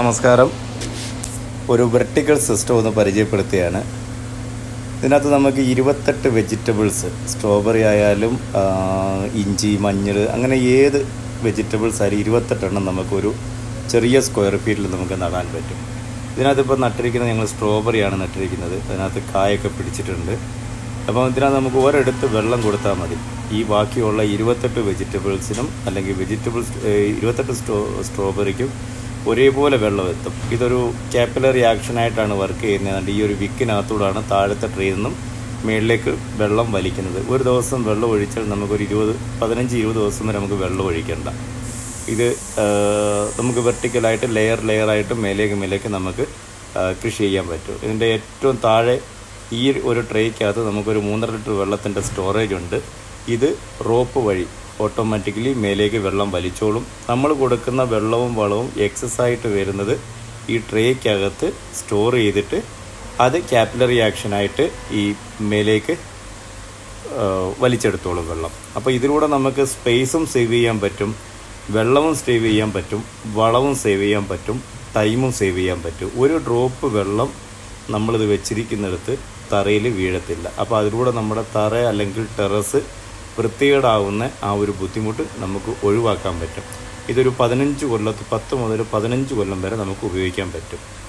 നമസ്കാരം. ഒരു vertical system ഒന്ന് പരിചയപ്പെടുത്തുകയാണ് ഇതിനകത്ത് നമുക്ക് ഇരുപത്തെട്ട് വെജിറ്റബിൾസ് സ്ട്രോബെറി ആയാലും ഇഞ്ചി മഞ്ഞൾ അങ്ങനെ ഏത് വെജിറ്റബിൾസ് ആയാലും ഇരുപത്തെട്ടെണ്ണം നമുക്കൊരു ചെറിയ സ്ക്വയർ ഫീറ്റിൽ നമുക്ക് നടാൻ പറ്റും. ഇതിനകത്ത് ഇപ്പോൾ നട്ടിരിക്കുന്നത് ഞങ്ങൾ സ്ട്രോബെറിയാണ് നട്ടിരിക്കുന്നത്. അതിനകത്ത് കായൊക്കെ പിടിച്ചിട്ടുണ്ട്. അപ്പോൾ ഇതിനകത്ത് നമുക്ക് ഒരിടത്ത് വെള്ളം കൊടുത്താൽ മതി. ഈ ബാക്കിയുള്ള ഇരുപത്തെട്ട് വെജിറ്റബിൾസിനും അല്ലെങ്കിൽ വെജിറ്റബിൾസ് ഇരുപത്തെട്ട് സ്ട്രോ സ്ട്രോബെറിക്കും ഒരേപോലെ വെള്ളം എത്തും ഇതൊരു കാപ്പിലറി ആക്ഷനായിട്ടാണ് വർക്ക് ചെയ്യുന്നത്. ഈ ഒരു വിക്കിനകത്തൂടാണ് താഴത്തെ ട്രെയിൽ നിന്നും മുകളിലേക്ക് വെള്ളം വലിക്കുന്നത്. ഒരു ദിവസം വെള്ളം ഒഴിച്ചാൽ നമുക്കൊരു ഇരുപത് പതിനഞ്ച് ഇരുപത് ദിവസം വരെ നമുക്ക് വെള്ളം ഒഴിക്കേണ്ട. ഇത് നമുക്ക് വെർട്ടിക്കലായിട്ട് ലെയർ ലെയറായിട്ട് മേലേക്ക് മേലേക്ക് നമുക്ക് കൃഷി ചെയ്യാൻ പറ്റും. ഇതിന്റെ ഏറ്റവും താഴെ ഈ ഒരു ട്രേക്കകത്ത് നമുക്കൊരു മൂന്നര ലിറ്റർ വെള്ളത്തിന്റെ സ്റ്റോറേജ് ഉണ്ട്. ഇത് റോപ്പ് വഴി ഓട്ടോമാറ്റിക്കലി മേലേക്ക് വെള്ളം വലിച്ചോളും. നമ്മൾ കൊടുക്കുന്ന വെള്ളവും വളവും എക്സസ് ആയിട്ട് വരുന്നത് ഈ ട്രേക്കകത്ത് സ്റ്റോർ ചെയ്തിട്ട് അത് ക്യാപ്പിലറി ആക്ഷനായിട്ട് ഈ മേലേക്ക് വലിച്ചെടുത്തോളും വെള്ളം. അപ്പോൾ ഇതിലൂടെ നമുക്ക് സ്പേസും സേവ് ചെയ്യാൻ പറ്റും വെള്ളവും സേവ് ചെയ്യാൻ പറ്റും വളവും സേവ് ചെയ്യാൻ പറ്റും ടൈമും സേവ് ചെയ്യാൻ പറ്റും. ഒരു ഡ്രോപ്പ് വെള്ളം നമ്മളിത് വെച്ചിരിക്കുന്നിടത്ത് തറയിൽ വീഴത്തില്ല. അപ്പോൾ അതിലൂടെ നമ്മുടെ തറ അല്ലെങ്കിൽ ടെറസ് വൃത്തികേടാവുന്ന ആ ഒരു ബുദ്ധിമുട്ട് നമുക്ക് ഒഴിവാക്കാൻ പറ്റും. ഇതൊരു പതിനഞ്ച് കൊല്ലത്ത് പത്ത് മുതൽ പതിനഞ്ച് കൊല്ലം വരെ നമുക്ക് ഉപയോഗിക്കാൻ പറ്റും.